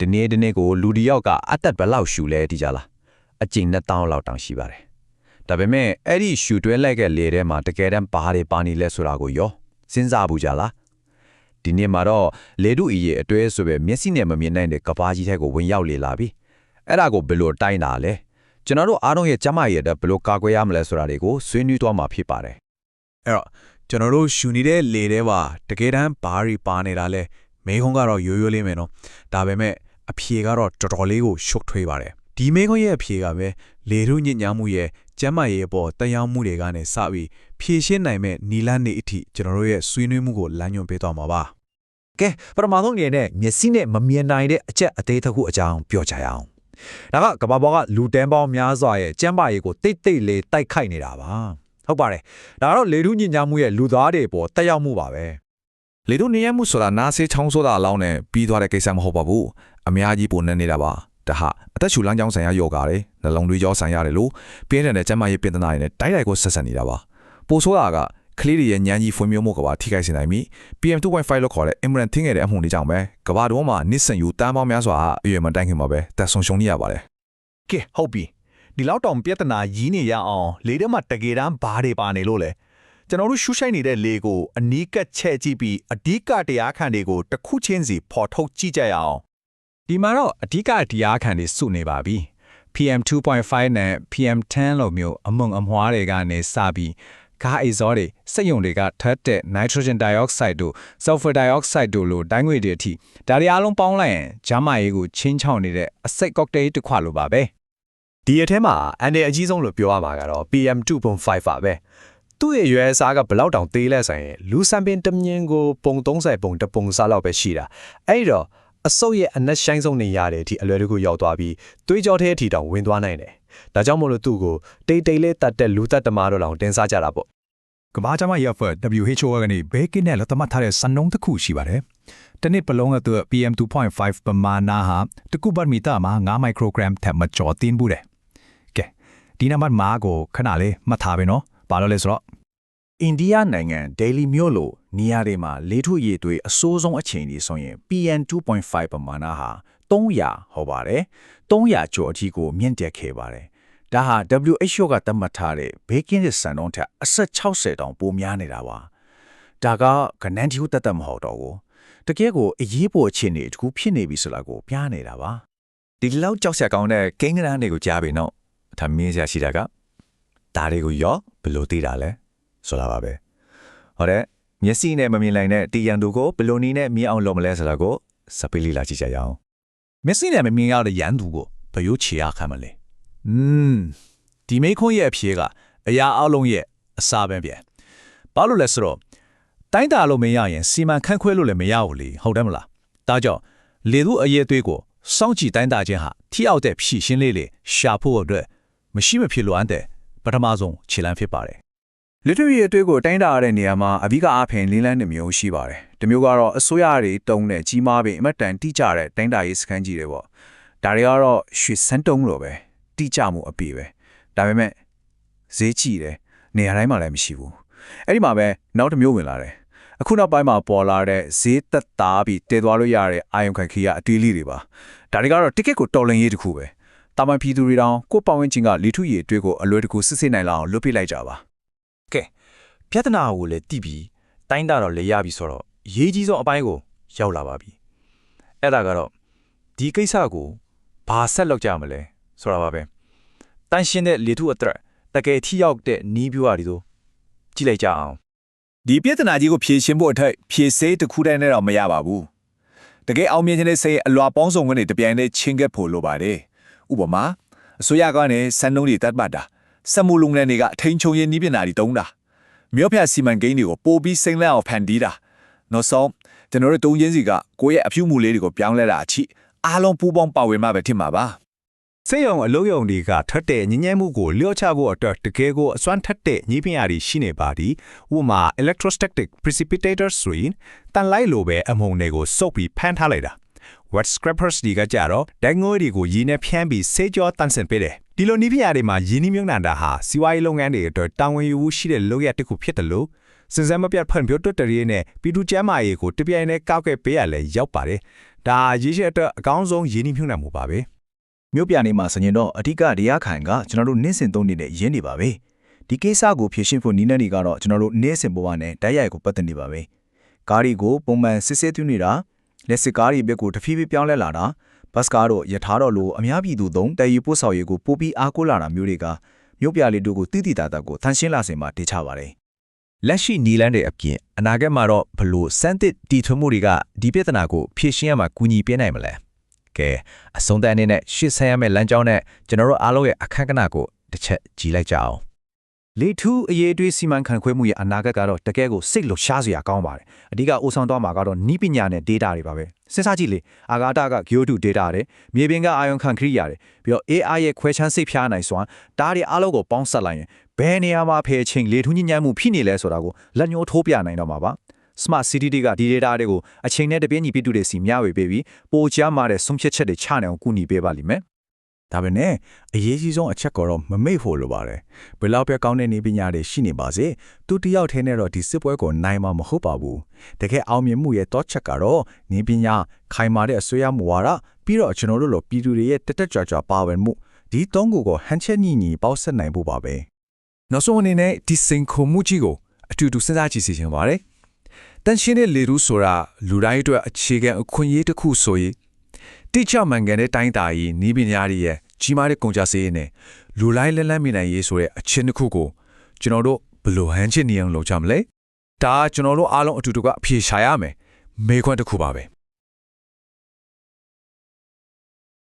ဒီနေ့ဒီနေ့ကိုလူတစ်ယောက်ကအသက်ဘယ်လောက်ရှူလဲတိကြလားအကျိန်နဲ့တောင်းလောက်တောင်ရှိပါတယ်ဒါပေမဲ့အဲ့ဒီရှူတွဲလိုက်ကလေထဲမှာတကယ်တမ်းဘာတွေပါနေလဲဆိုတာကိုရောစဉ်းစားဘူးကြလားဒီနေ့မှာတော့လေတုအီရဲ့အတွဲဆိုပဲမျက်စိနဲ့မမြင်နိုင်တဲ့ကဘာကြီးထက်ကိုဝင်ရောက်လေလာပြီအဲ့ဒါကိုဘယ်လိုတိုင်းတာလဲကျွန်တော်တို့အားလုံးရဲ့ကျမရဲ့အတွက်ဘယ်လိုကာကွယ်ရမလဲဆိုတာတွေကိုဆွေးနွေးသွားမှာဖြစ်ပါတယ်အဲ့တော့ကျွန်တော်တို့ရှူနေတဲ့လေထဲမှာတကယ်တမ်းဘာတွေပါနေတာလဲမေခွန်းကတော့ရိုးရိုးလေးမယ်နော်ဒါပေမဲ့ အဖြေကတော့တော်တော်လေးကိုရှုပ်ထွေးပါတယ်ဒီမေခွန်းရဲ့အဖြေကပဲလေထုညစ်ညမ်းမှုရဲ့ကျန်းမာရေးအပေါ်တရားမှုတွေကနေစပြီးဖြည့်ရှင်းနိုင်မဲ့နီလန်းနေအထိကျွန်တော်တို့ရဲ့ဆွေးနွေးမှုကိုလမ်းညွှန်ပေးသွားမှာပါကဲပထမဆုံးအနေနဲ့မျက်စိနဲ့မမြင်နိုင်တဲ့အချက်အသေးတစ်ခုအကြောင်းပြောကြရအောင်ဒါကကမ္ဘာပေါ်ကလူတန်းပေါင်းများစွာရဲ့ကျန်းမာရေးကိုတိတ်တိတ်လေးတိုက်ခိုက်နေတာပါဟုတ်ပါတယ်ဒါကတော့လေထုညစ်ညမ်းမှုရဲ့လူသားတွေပေါ်တက်ရောက်မှုပါပဲလေထုနေရမှုဆိုတာနားဆေးချောင်းဆိုတာအလောင်းနဲ့ပြီးသွားတဲ့ကိစ္စမဟုတ်ပါဘူး အများကြီးပုံနေနေတာပါဒါဟာအသက်ရှူလမ်းကြောင်းဆိုင်ရာယောဂါတွေနှလုံးသွေးကြောဆိုင်ရာတွေလို့ပြင်းထန်တဲ့ကျန်းမာရေးပြဿနာတွေနဲ့တိုက်ရိုက်ကိုဆက်ဆက်နေတာပါပိုဆိုတာကကလေးတွေရဲ့ဉာဏ်ကြီးဖွံ့ဖြိုးမှုကပါထိခိုက်စေနိုင်ပြီ PM2.5 လို့ခေါ်တဲ့ Imran ထင်းငယ်တဲ့အမှုတွေကြောင့်ပဲကမ္ဘာတော်မှာနစ်ဆန်ယူတန်းပေါင်းများစွာအရွယ်မတိုင်ခင်မှာပဲတက်ဆုံရှုံနေရပါတယ်ကဲဟုတ်ပြီဒီလောက်တောင်ပြဿနာကြီးနေရအောင်လေထဲမှာတကယ်တမ်းဘာတွေပါနေလို့လဲကျွန်တော်တို့ရှူရှိုက်နေတဲ့လေကိုအနီးကပ်ချဲ့ကြည့်ပြီးအဓိကတရားခံတွေကိုတစ်ခုချင်းစီဖော်ထုတ်ကြည့်ကြရအောင် ဒီမှာတော့အဓိကတရားခံတွေစုနေပါပြီ PM 2.5နဲ့ PM 10လို့မျိုးအမုံအမွှားတွေကနေစပြီးကားအိဇောတွေစက်ယုံတွေကထပ်တဲ့ nitrogen dioxide တို့ sulfur dioxide တို့လိုတိုင်းငွေတွေအထိဒါတွေအားလုံးပေါင်းလိုက်ရင်ဂျာမာရေးကိုချင်းချောင်းနေတဲ့အစိတ် cocktail တစ်ခွလိုပါပဲဒီအထဲမှာအန်တဲ့အကြီးဆုံးလို့ပြောရမှာကတော့ PM 2.5ပါပဲသူ့ရဲ့ရွယ်အစားကဘယ်လောက်တောင်သေးလဲဆိုရင်လူစံပင်တစ်မြင်ကိုပုံ30ပုံတစ်ပုံစားလောက်ပဲရှိတာအဲ့ဒီတော့ အစုပ်ရဲ့အနက်ရှိုင်းဆုံးနေရတဲ့အထိအလွယ်တကူရောက်သွားပြီးသွေးကြောထဲအထိတောင်ဝင်သွားနိုင်တယ်ဒါကြောင့်မို့လို့သူ့ကိုတိတ်တိတ်လေးတတ်တဲ့လူသက်တမားတို့လောင်တင်စားကြတာပေါ့ကမ္ဘာ့ကျန်းမာရေးအဖွဲ့ WHO ကနေဘေးကင်းနဲ့လက်သတ်မှတ်ထားတဲ့စံနှုန်းတစ်ခုရှိပါတယ်။တစ်နှစ်ပလုံးကသူ PM 2.5ပမာဏဟာတကုပတ်မီတာမှာ9 microgram ထက်မကျော်တင်ဘူးတဲ့။ကဲဒီနံပါတ်မှာကိုခဏလေးမှတ်ထားပဲနော်။ဘာလို့လဲဆိုတော့အိန္ဒိယနိုင်ငံဒေလီမြို့လို နေရာတွေမှာလေထုရည်တွေအဆိုးဆုံးအချိန်ကြီးဆိုရင် PM 2.5ပမာဏဟာ300ဟောပါတယ်300ကျော်အထိကိုမြင့်တက်ခဲ့ပါတယ်ဒါဟာ WHO ကသတ်မှတ်ထားတဲ့ဘေးကင်းတဲ့စံနှုန်းထက်အဆက်60တောင်ပိုများနေတာပါဒါကကနန်းတီဟုတတ်တတ်မဟုတ်တော့ဘူးတကယ်ကိုအရေးပေါ်အခြေအနေတစ်ခုဖြစ်နေပြီဆိုတာကိုပြနေတာပါဒီလောက်ကြောက်စရာကောင်းတဲ့ကိန်းဂဏန်းတွေကိုကြားပြီနော်အထမင်းစရာရှိတာကဒါတွေကိုရောဘယ်လိုသိတာလဲဆိုတာပါပဲဟောတဲ့ မျက်စိနဲ့မမြင်နိုင်တဲ့တီယန်တူကိုဘယ်လိုနည်းနဲ့မြင်အောင်လုပ်မလဲဆိုတာကိုစပီလီလာကြည့်ကြရအောင်မျက်စိနဲ့မမြင်ရတဲ့ရန်သူကိုဘယ်လိုခြေရခံမလဲอืมဒီမေခွန်းရဲ့အဖြေကအရာအလုံးရဲ့အစာပဲပြန်ဘာလို့လဲဆိုတော့တိုင်းတာလို့မရရင်စီမံခန့်ခွဲလို့လည်းမရဘူးလေဟုတ်တယ်မလားဒါကြောင့်လေသူအရေးအသွေးကိုစောင့်ကြည့်တိုင်းတာခြင်းဟာထိအောက်တဲ့ဖြည့်ရှင်းလေးလေးရှာဖို့အတွက်မရှိမဖြစ်လိုအပ်တဲ့ပထမဆုံးခြေလှမ်းဖြစ်ပါတယ် လစ်ထရီအတွေ့ကိုတိုင်းတာရတဲ့နေရာမှာအဘိကအဖင်လင်းလန်းတစ်မျိုးရှိပါတယ်။တစ်မျိုးကတော့အစိုးရတွေတုံးတဲ့ကြီးမားပင်အမတ်တန်တိကျတဲ့တိုင်းတာရေးစခန်းကြီးတွေပေါ့။ဒါတွေကတော့ရွှေစန်းတုံးလိုပဲတိကျမှုအပြည့်ပဲ။ဒါပေမဲ့ဈေးကြီးတယ်နေရာတိုင်းမှာလည်းမရှိဘူး။အဲ့ဒီမှာပဲနောက်တစ်မျိုးဝင်လာတယ်။အခုနောက်ပိုင်းမှာပေါ်လာတဲ့ဈေးသက်သာပြီးတည်သွားလို့ရတဲ့အာယုံခံခီရအတွေးလေးတွေပါ။ဒါတွေကတော့တစ်ကက်ကိုတော်လင်ရေးတစ်ခုပဲ။တာမန်ပြည်သူတွေတောင်ကိုယ့်ပတ်ဝန်းကျင်ကလီထုရည်အတွေ့ကိုအလွယ်တကူစစ်စစ်နိုင်လောက်အောင်လွတ်ပြလိုက်ကြပါကဲ ပြဿနာကိုလည်းတိပြီးတိုင်းတာတော့လေရပြီဆိုတော့အရေးကြီးဆုံးအပိုင်းကိုရောက်လာပါပြီအဲ့ဒါကတော့ဒီကိစ္စကိုဘာဆက်လုပ်ကြမလဲဆိုတာပါပဲတန်ရှင်းတဲ့လေထုအတွက်တကယ်ထိရောက်တဲ့နီးပြွားတွေတို့ကြည့်လိုက်ကြအောင်ဒီပြဿနာကြီးကိုဖြေရှင်းဖို့အထက်ဖြေဆေးတစ်ခုတည်းနဲ့တော့မရပါဘူးတကယ်အောင်မြင်ခြင်းနဲ့စိတ်အလွာပေါင်းစုံကနေတပြိုင်တည်းချင်းကပ်ဖို့လိုပါတယ်ဥပမာအစိုးရကနေစံနှုန်းတွေတတ်မှတ်တာစက်မှုလုပ်ငန်းတွေကအထိန်ချုံရင်းနီးပညာတွေတုံးတာ မြို့ပြစီမံကိန်းတွေကိုပို့ပြီးစိမ့်လက်အောင်ဖန်တီးတာနောက်ဆုံးကျွန်တော်တို့တုံးချင်းစီကကိုယ့်ရဲ့အဖြူမှုလေးတွေကိုပြောင်းလဲတာအချိအားလုံးပူးပေါင်းပါဝင်မှပဲဖြစ်မှာပါစေယုံအလုံးယုံတွေကထက်တဲ့ညဉ့်ညဲမှုကိုလျှော့ချဖို့အတွက်တကယ်ကိုအစွမ်းထက်တဲ့ညှိပညာတွေရှိနေပါသည်ဥပမာ electrostatic precipitator strain တန်လိုက်လိုပဲအမုံတွေကိုစုပ်ပြီးဖမ်းထားလိုက်တာ wet scrapers ဒီကကြတော့ဒိုင်ငွေတွေကိုရင်းနဲ့ဖျန်းပြီးဆေးကြောတန့်စင်ပေးတယ် ဒီလိုနီးပညာတွေမှာရင်းနှီးမြှုပ်နှံတာဟာစီးပွားရေးလုပ်ငန်းတွေအတွက်တာဝန်ယူမှုရှိတဲ့လုပ်ရတစ်ခုဖြစ်တယ်လို့စင်စမ်းမပြတ်ဖွံ့ဖြိုးတိုးတက်ရေးနဲ့ပြည်သူ့ကျန်းမာရေးကိုတပြိုင်တည်းကောက်ွယ်ပေးရလဲရောက်ပါတယ်ဒါရေးချက်အတွက်အကောင်းဆုံးရင်းနှီးမြှုပ်နှံမှုပါပဲမြို့ပြနေမှာဆိုရင်တော့အဓိကတရားခံကကျွန်တော်တို့နှင်းစင်သုံးနေတဲ့ရင်းနေပါပဲဒီကိစ္စကိုဖြေရှင်းဖို့နီးနေတွေကတော့ကျွန်တော်တို့နှင်းစင်ဘဝနဲ့တိုက်ရိုက်ကိုပတ်သက်နေပါပဲကားတွေကိုပုံမှန်စစ်စစ်သွင်းနေတာလက်စစ်ကားတွေဘက်ကိုတဖြည်းဖြည်းပြောင်းလဲလာတာ ဘတ်စကားတော့ယထာတော့လို့အများပြည်သူသုံးတည်ယူပို့ဆောင်ရေးကိုပိုပြီးအားကိုးလာတာမျိုးတွေကမြို့ပြလေးတို့ကိုတိတိတတ်တတ်ကိုထန်ရှင်းလာစေမှာတေချပါတယ်လက်ရှိနီလန်းတွေအပြင်အနာဂတ်မှာတော့ဘလို့စမ်းသစ်တီထွင်မှုတွေကဒီပြဿနာကိုဖြေရှင်းရမှာကူညီပေးနိုင်မလဲကဲအဆုံးသတ်အနေနဲ့ရှေ့ဆက်ရမယ့်လမ်းကြောင်းနဲ့ကျွန်တော်တို့အားလုံးရဲ့အခက်အခဲကိုတစ်ချက်ကြည့်လိုက်ကြအောင် လေထူးအရေးအသွေးစီမံခန့်ခွဲမှုရဲ့အနာဂတ်ကတော့တကယ်ကိုစိတ်လှရှားစရာကောင်းပါတယ်အဓိကအိုဆောင်သွားမှာကတော့နီးပညာနဲ့ data တွေပါပဲစဉ်းစားကြည့်လေအာဂါတက Geo2 data တွေမြေပြင်ကအာယုံခံခရိယာတွေပြီးတော့ AI ရဲ့ခွဲချမ်းစိတ်ဖြားနိုင်စွမ်းဒါတွေအားလုံးကိုပေါင်းစပ်လိုက်ရင်ဘယ်နေရာမှာဖယ်ချင်းလေထူးညဉ့်ညမ်းမှုဖြစ်နေလဲဆိုတာကိုလက်ညှိုးထိုးပြနိုင်တော့မှာပါ Smart City တွေကဒီ data တွေကိုအချိန်နဲ့တပြေးညီပြည့်တူတွေစီမျှဝေပေးပြီးပိုချမ်းမာတဲ့ဆုံးဖြတ်ချက်တွေချနိုင်အောင်ကူညီပေးပါလိမ့်မယ် ဒါပေမဲ့အရေးကြီးဆုံးအချက်ကတော့မမေ့ဖို့လိုပါတယ်ဘယ်လောက်ပဲကောင်းတဲ့နေပညာတွေရှိနေပါစေသူတယောက်တည်းနဲ့တော့ဒီစစ်ပွဲကိုနိုင်မှာမဟုတ်ပါဘူးတကယ်အောင်မြင်မှုရဲ့တော့ချက်ကတော့နေပညာခိုင်မာတဲ့အစိုးရမူဝါဒပြီးတော့ကျွန်တော်တို့လိုပြည်သူတွေရဲ့တက်တက်ကြွကြွပါဝင်မှုဒီသုံးခုကိုဟန်ချက်ညီညီပေါက်ဆက်နိုင်ဖို့ပါပဲနောက်ဆုံးအနေနဲ့ဒီစိန်ခုံမှုကြီးကိုအတူတူစဉ်းစားကြည့်စီခြင်းပါတယ်တန်ရှင်းတဲ့လေရုဆိုတာလူတိုင်းအတွက်အခြေခံအခွင့်အရေးတစ်ခုဆိုရင် တိကျမှန်ကန်တဲ့တိုင်းတာရေးနီးပညာတွေရဲ့ကြီးမားတဲ့ကုန်ကြစည်ရင်းနဲ့လူလိုက်လက်လက်မိနိုင်ရေးဆိုတဲ့အချင်းတစ်ခုကိုကျွန်တော်တို့ဘယ်လိုဟန်ချစ်နေအောင်လုပ်ကြမလဲဒါကကျွန်တော်တို့အားလုံးအတူတူကအဖြေရှာရမယ်မေးခွန်းတစ်ခုပါပဲ